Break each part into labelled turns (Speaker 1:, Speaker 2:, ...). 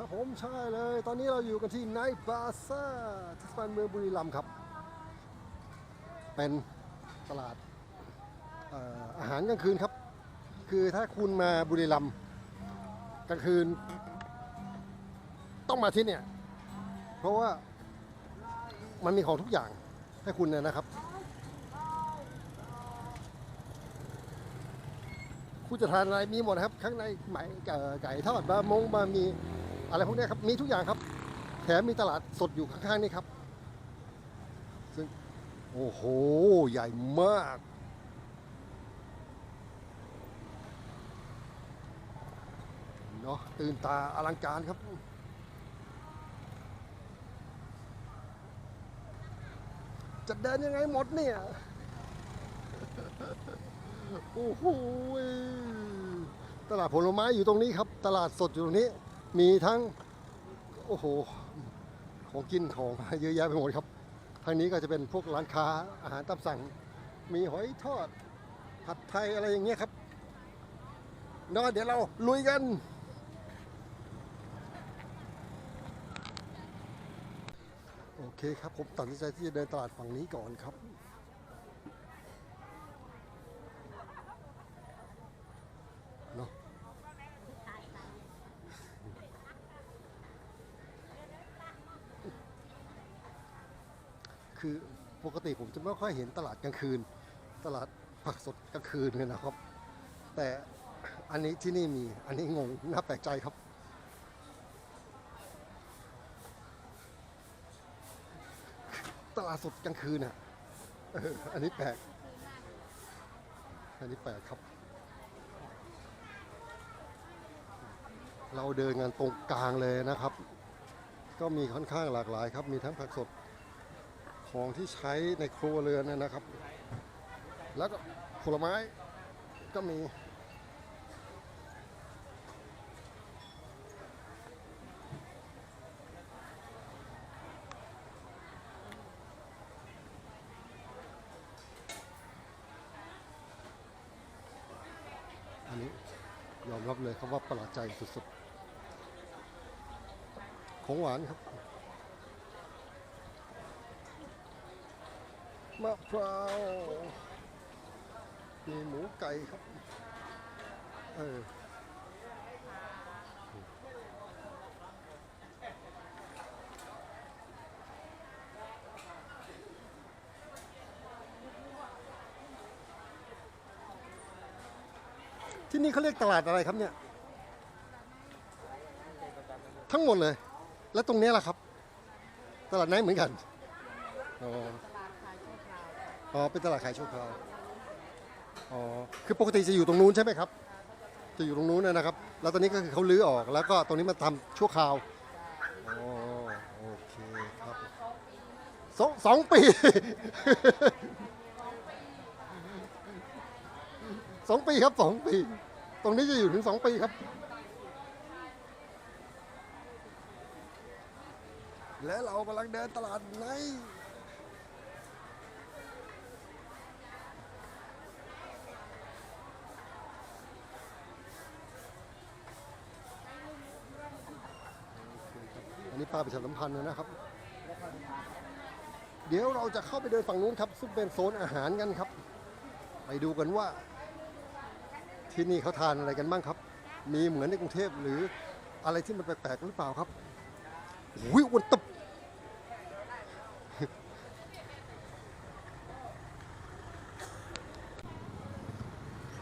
Speaker 1: ครับผมใช่เลย ตอนนี้เราอยู่กันที่ไนท์บาซ่าเทศบาลเมืองบุรีรัมย์ครับ เป็นตลาดเอ่อาหารกลางคืนครับ คือถ้าคุณมาบุรีรัมย์กลางคืน ต้องมาที่เนี่ยเพราะว่ามันมีของทุกอย่างให้คุณเนี่ยนะครับ คุณจะทานอะไรมีหมดครับ ข้างในไหมไก่ทอดบะมงบะหมี อะไรพวกนี้ครับ มีทุกอย่างครับ แถมมีตลาดสดอยู่ข้างๆนี่ครับ ซึ่ง โอ้โห ใหญ่มาก เนาะตื่นตาอลังการครับจะเดินยังไงหมดเนี่ย โอ้โห ตลาดผลไม้อยู่ตรงนี้ครับ ตลาดสดอยู่ตรงนี้ มีทั้ง โอ้โห ของกินของเยอะแยะไปหมดครับ ทางนี้ก็จะเป็นพวกร้านค้าอาหารตามสั่ง มีหอยทอด ผัดไทยอะไรอย่างเงี้ยครับเนาะเดี๋ยวเราลุยกัน โอเคครับ ผมตัดสินใจที่จะเดินตลาดฝั่งนี้ก่อนครับ เนาะคือปก ติผมจะไม่ค่อยเห็นตลาดกลางคืน ตลาดผักสดกลางคืนเลยนะครับ แต่อันนี้ที่นี่มีอันนี้งงน่าแปลกใจครับ ตลาดสดกลางคืนอะอันนี้แปลก อันนี้แปลกครับ เราเดินกันตรงกลางเลยนะครับ ก็มีค่อนข้างหลากหลายครับ มีทั้งผักสด ของที่ใช้ในครัวเรือนนยนะครับ แล้วก็ผลไม้ก็มี อันนี้ยอมรับเลยครับว่าประหลาดใจสุดๆ ของหวานครับ มะพร้าวมีหมูไก่ครับ เออที่นี่เขาเรียกตลาดอะไรครับเนี่ย ทั้งหมดเลย แล้วตรงนี้ล่ะครับ ตลาดไหนเหมือนกันอ๋อ อ๋อ เป็นตลาดขายชั่วคราว อ๋อ คือปกติจะอยู่ตรงนู้นใช่ไหมครับ จะอยู่ตรงนู้นนะครับ แล้วตอนนี้ก็คือเขาลื้อออก แล้วก็ตรงนี้มาทำชั่วคราว อ๋อ โอเคครับสองสองปี สองปีครับสองปี ตรงนี้จะอยู่ถึงสองปีครับ และเรากำลังเดินตลาดใน ป้าประชาสัมพันธ์นะครับ เดี๋ยวเราจะเข้าไปเดินฝั่งนู้นครับ ซึ่งเป็นโซนอาหารกันครับ ไปดูกันว่า ที่นี่เขาทานอะไรกันบ้างครับ มีเหมือนในกรุงเทพหรืออะไรที่มันแปลกๆหรือเปล่าครับวิวันตบ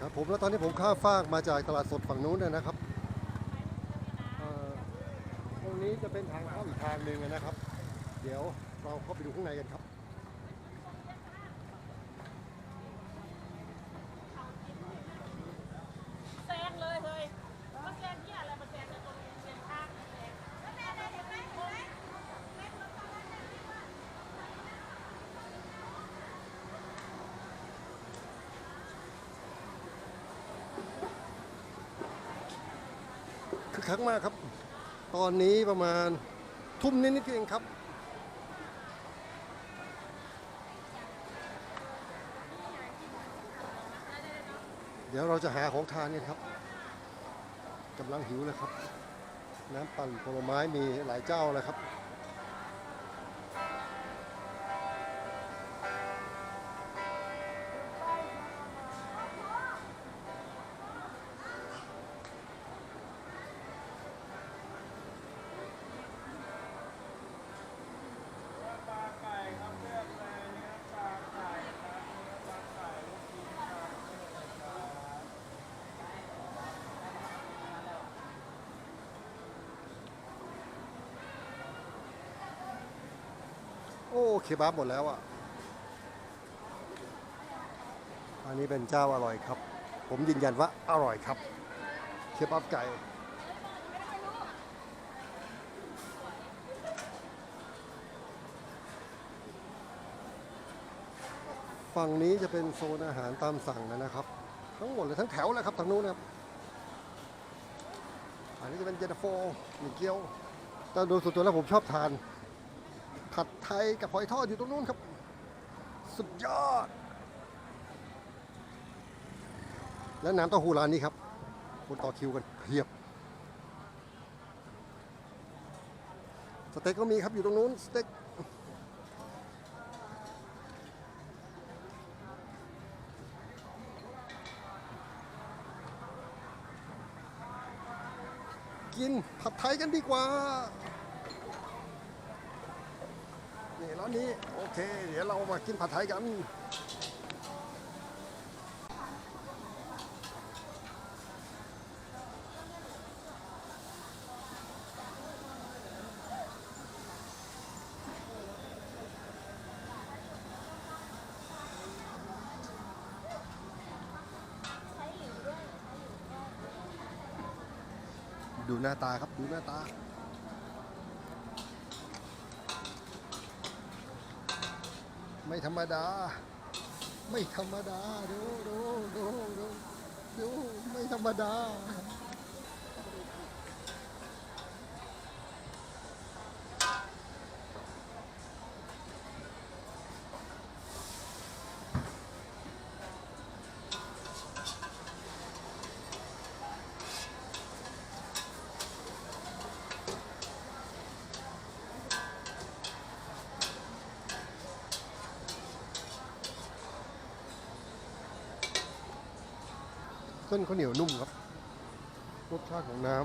Speaker 1: ครับผมแล้วตอนนี้ผมข้ามฟากมาจากตลาดสดฝั่งนู้นนะครับ นี้จะเป็นทางเข้าอีกทางหนึ่งนะครับ เดี๋ยวเราเข้าไปดูข้างในกันครับ
Speaker 2: แซงเลยเฮ้ยมาแซงเนี่ยอะไรมาแซงในตรงเส้นทางแซงแล้วแม่ได้เห็นไหมเห็นไหม
Speaker 1: คือคักมากครับ ตอนนี้ประมาณทุ่มนิดๆเองครับ เดี๋ยวเราจะหาของทานกันครับกำลังหิวเลยครับ น้ำปั่นผลไม้มีหลายเจ้าเลยครับ
Speaker 3: อ้เคบับ
Speaker 1: หมดแล้วอะ อันนี้เป็นเจ้าอร่อยครับ ผมยืนยันว่าอร่อยครับ เคบับไก่ฝั่งนี้จะเป็นโซนอาหารตามสั่งนะครับ ทั้งหมดเลยทั้งแถวเลยครับทางนู้นครับอันนี้จะเป็นเจนโฟมีเกี๊ยวแต่โดยส่วนตัวแล้วผมชอบทาน ผัดไทยกับหอยทอดอยู่ตรงนู้นครับ สุดยอด และน้ำเต้าหู้ร้านนี้ครับคนต่อคิวกันเพียบ สเต็กก็มีครับอยู่ตรงนู้นสเต็กกินผัดไทยกันดีกว่า นี่ ร้านนี้โอเค เดี๋ยวเรามากินผัดไทยกันดูหน้าตาครับดูหน้าตา ไม่ธรรมดา ไม่ธรรมดา ดูดูดูดูดูไม่ธรรมดา เส้นข้าวเหนียวนุ่มครับ รสชาติของน้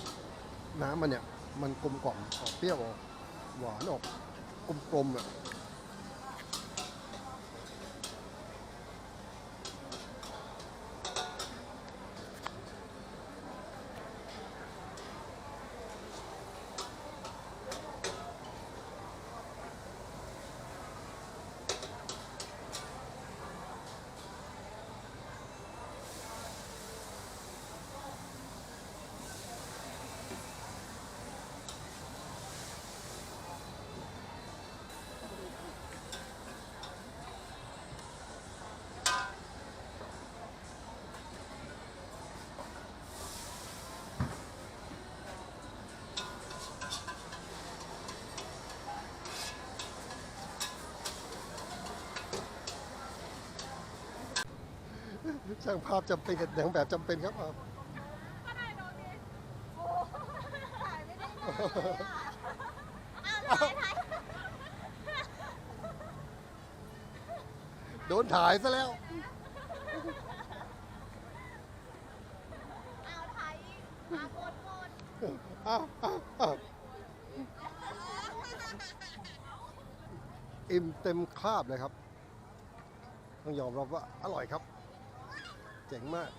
Speaker 1: ำน้ำมันเนี่ย มันกลมกล่อมออกเปรี้ยวออกหวานออกกลมๆอะ ช่างภาพจำเป็นกับนางแบบจำเป็นครับอะ
Speaker 2: ก็ได้โดนดิโอ้ถ่ายไม่ได้เลยอะอ้าวถ่ายถ่าย
Speaker 1: โดนถ่ายซะแล้ว
Speaker 2: เอาถ่ายอีกมาโกนโกน
Speaker 1: อ้าวอ้าวอ้าวอิ่มเต็มคราบเลยครับ ต้องยอมรับว่าอร่อยครับ เจ๋งมาก